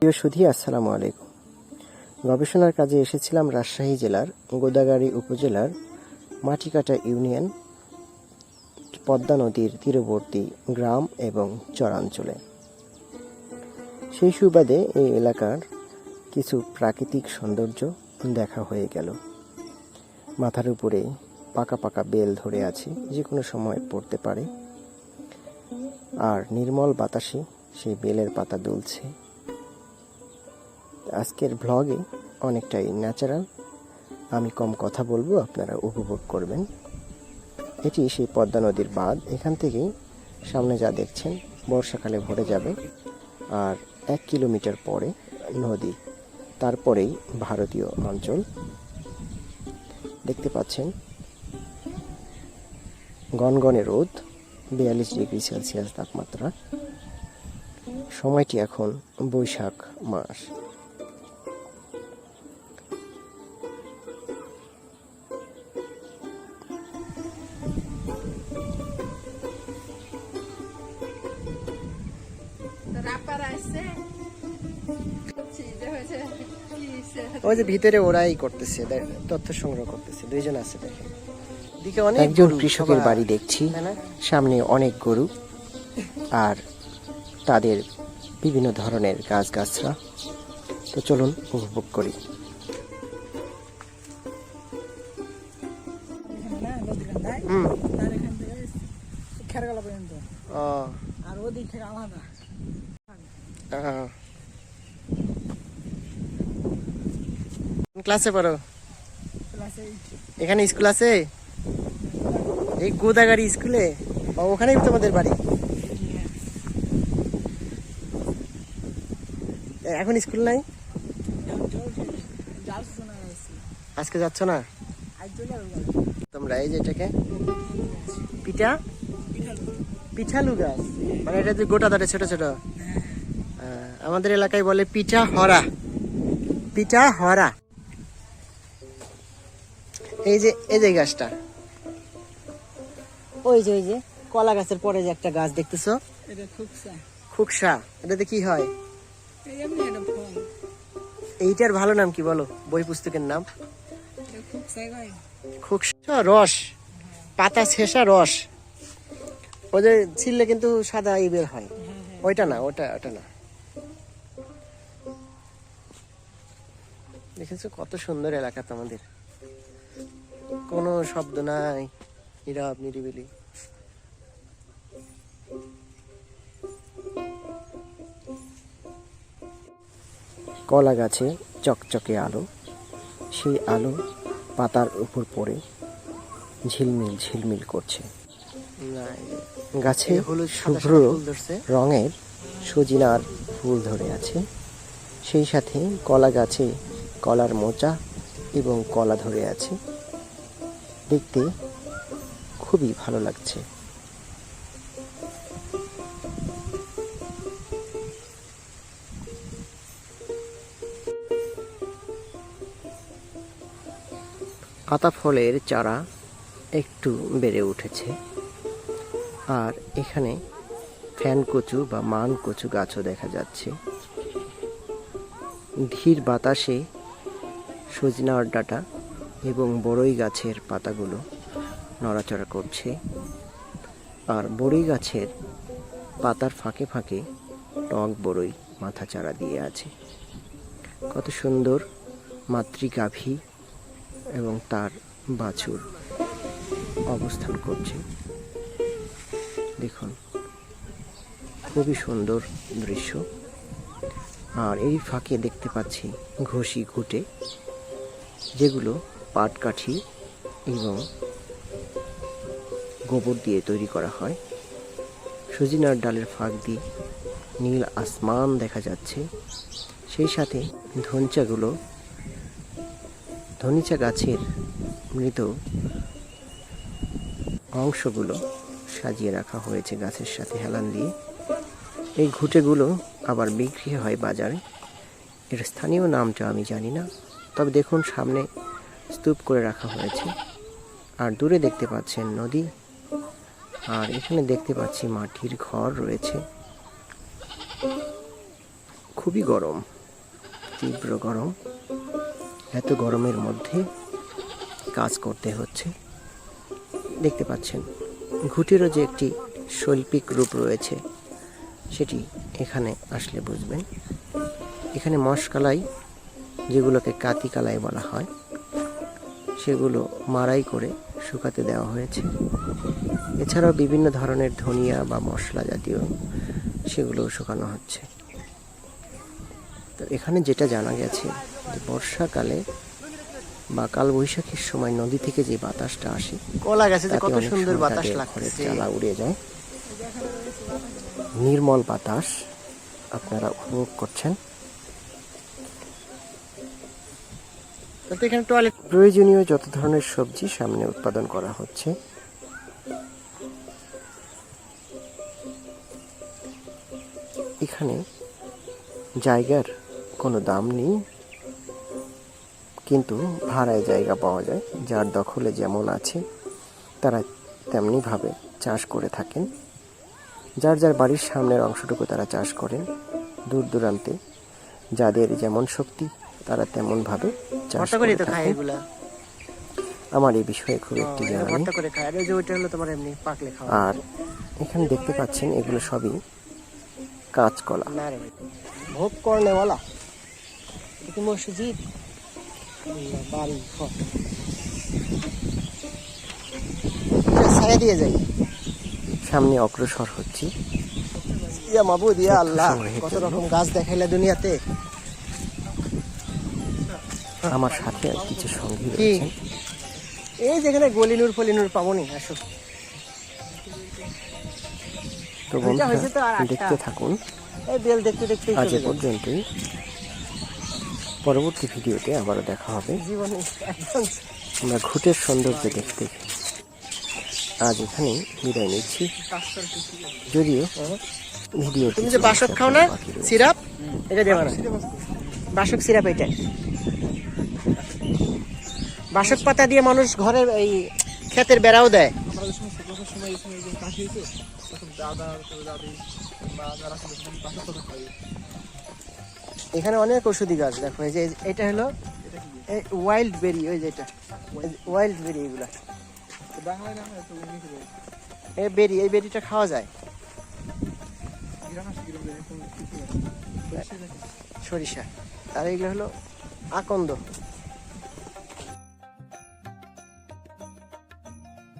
প্রিয় সুধী, আসসালামু আলাইকুম। গবেষণার কাজে এসেছিলাম রাজশাহী জেলার গোদাগাড়ি উপজেলার মাটিকাটা ইউনিয়ন পদ্মা নদীর তীরবর্তী গ্রাম এবং চরাঞ্চলে। সেই সুবাদে এই এলাকার কিছু প্রাকৃতিক সৌন্দর্য দেখা হয়ে গেল। মাথার উপরে পাকা পাকা বেল ধরে আছে, যে কোনো সময় পড়তে পারে। আর নির্মল বাতাসে সেই বেলের পাতা দুলছে। আজকের ভ্লগে অনেকটাই ন্যাচারাল আমি কম কথা বলব, আপনারা উপভোগ করবেন। এটি সেই পদ্মা নদীর বাঁধ। এখান থেকেই সামনে যা দেখছেন, বর্ষাকালে ভরে যাবে। আর এক কিলোমিটার পরে নদী, তারপরেই ভারতীয় অঞ্চল। দেখতে পাচ্ছেন, গনগনে রোদ, বিয়াল্লিশ ডিগ্রি সেলসিয়াস তাপমাত্রা। সময়টি এখন বৈশাখ মাস। ওই যে ভিতরে ওরাই করতেছে তথ্য সংগ্রহ করতেছে দুইজন আছে দেখে। দিকে অনেক একজন কৃষকের বাড়ি দেখছি সামনে অনেক গরু আর তাদের বিভিন্ন ধরনের গাছগাছরা তো চলুন উপভোগ করি। হুম। তার এখান থেকে খেরগালা পর্যন্ত ও। ওদিক আলাদা। ক্লাসে পড়ো? এখানে স্কুল আছে? এই গোদাগাড়ি স্কুলে? ওখানেই তোমাদের বাড়ি? এখন স্কুল নাই? আজকে? যাচ্ছ না? তোমরা এই যে এটাকে পিঠা? পিঠালু গাছ। মানে এটা যে গোটা ধরে ছোট ছোট। আমাদের এলাকায় বলে পিঠা হরা। পিঠা হরা। এই যে এই যে গাছটা। ওই যে ওই যে কলা গাছের পরে যে একটা গাছ দেখতেছো? এটা খুব সা খুকসা এটাতে কি হয়? এইটার ভালো নাম কি বলো? বই পুস্তকের নাম? খুকসা রস। পাতা ছেঁষা রস। যে ছিললে কিন্তু সাদা ই বের হয়। ওইটা না, ওটা ওটা না। দেখেছ কত সুন্দর এলাকা তোমাদের? কোনো শব্দ নাই, নীরব, নিরিবিলি। কলা গাছে চকচকে আলো, সেই আলো পাতার উপর পড়ে ঝিলমিল ঝিলমিল করছে। গাছে শুভ্র রঙের সজিনার ফুল ধরে আছে। সেই সাথে কলা গাছে কলার মোচা এবং কলা ধরে আছে। দেখতে খুবই ভালো লাগছে। আতা ফলের চারা একটু বেড়ে উঠেছে। আর এখানে ফ্যান কচু বা মান কচু গাছও দেখা যাচ্ছে। ধীর বাতাসে সজনা ডাঁটা এবং বড়ই গাছের পাতাগুলো নড়াচড়া করছে। আর বড়ই গাছের পাতার ফাঁকে ফাঁকে টক বড়ই মাথা চারা দিয়ে আছে। কত সুন্দর মাতৃগাভী এবং তার বাছুর অবস্থান করছে। দেখুন, খুবই সুন্দর দৃশ্য। আর এই ফাঁকে দেখতে পাচ্ছি ঘষি ঘুটে, যেগুলো পাটকাঠি এবং গোবর দিয়ে তৈরি করা হয়। সজিনার ডালের ফাঁক দিয়ে নীল আসমান দেখা যাচ্ছে। সেই সাথে ধনচাগুলো, ধনিচা গাছের মৃত অংশগুলো সাজিয়ে রাখা হয়েছে গাছের সাথে হেলান দিয়ে। এই ঘুঁটেগুলো আবার বিক্রি হয় বাজারে। এর স্থানীয় নামটা আমি জানি না, তবে দেখুন সামনে স্তূপ করে রাখা হয়েছে। আর দূরে দেখতে পাচ্ছেন নদী, আর এখানে দেখতে পাচ্ছি মাটির ঘর রয়েছে। খুবই গরম, তীব্র গরম। এত গরমের মধ্যে কাজ করতে হচ্ছে। দেখতে পাচ্ছেন ঘুটিরও যে একটি শৈল্পিক রূপ রয়েছে, সেটি এখানে আসলে বুঝবেন। এখানে মশকালাই, যেগুলোকে কাতি কালাই বলা হয়, সেগুলো মারাই করে শুকাতে দেওয়া হয়েছে। এছাড়াও বিভিন্ন ধরনের ধনিয়া বা মশলা জাতীয় সেগুলো শুকানো হচ্ছে। তো এখানে যেটা জানা গেছে যে বর্ষাকালে বা কাল বৈশাখীর সময় নদী থেকে যে বাতাসটা আসে কলা গাছে যে কত সুন্দর বাতাস লাগছে। চালা উড়ে যায়। নির্মল বাতাস আপনারা উপভোগ করছেন। এখানে টয়লেট প্রয়োজনীয় যত ধরনের সবজি সামনে উৎপাদন করা হচ্ছে। এখানে জায়গার কোনো দাম নেই। কিন্তু ভাড়ায় জায়গা পাওয়া যায় যার দখলে যেমন আছে তারা তেমনিভাবে চাষ করে থাকেন। যার যার বাড়ির সামনের অংশটুকু তারা চাষ করেন। দূর দূরান্তে যাদের যেমন শক্তি তারা তেমনভাবে চাষ করে থাকেন। আমার এই বিষয়ে খুব একটি জানা নেই আর এখানে দেখতে পাচ্ছেন এগুলো সবই কাঁচকলা। ভোগ করনে বলা মসজিদ? বাড়ি ঘর। ছায়া দিয়ে যাই সামনে অগ্রসর হচ্ছি। ইয়া আল্লাহ কত রকম গাছ দেখাইলা দুনিয়াতে? আমার সাথে আর কিছু সঙ্গী রয়েছেন এই যেখানে গলিনুর ফলিনুর পাবনি আসো। তো বন্ধুরা দেখতে থাকুন। এই বেল দেখতে দেখতে আজ পর্যন্তই। পরবর্তী ভিডিওতে আবারও দেখা হবে। আমরা ঘুটের সৌন্দর্য দেখতে আজ এখানে বিদায় নিচ্ছি। যদিও ভিডিও তুমি যে বাসক খাও না সিরাপ এটা দেবা না। বাসক সিরাপ এটা। বাসক পাতা দিয়ে মানুষ ঘরের এই ক্ষেতের বেড়াও দেয়। এখানে অনেক ওষুধি গাছ, দেখো, এই যে এটা হলো ওয়াইল্ড বেরি ওই যেটা ওয়াইল্ড বেরি এগুলো। এই বেরি এই বেরিটা খাওয়া যায়? সরিষা। আর এগুলো হলো আকন্দ।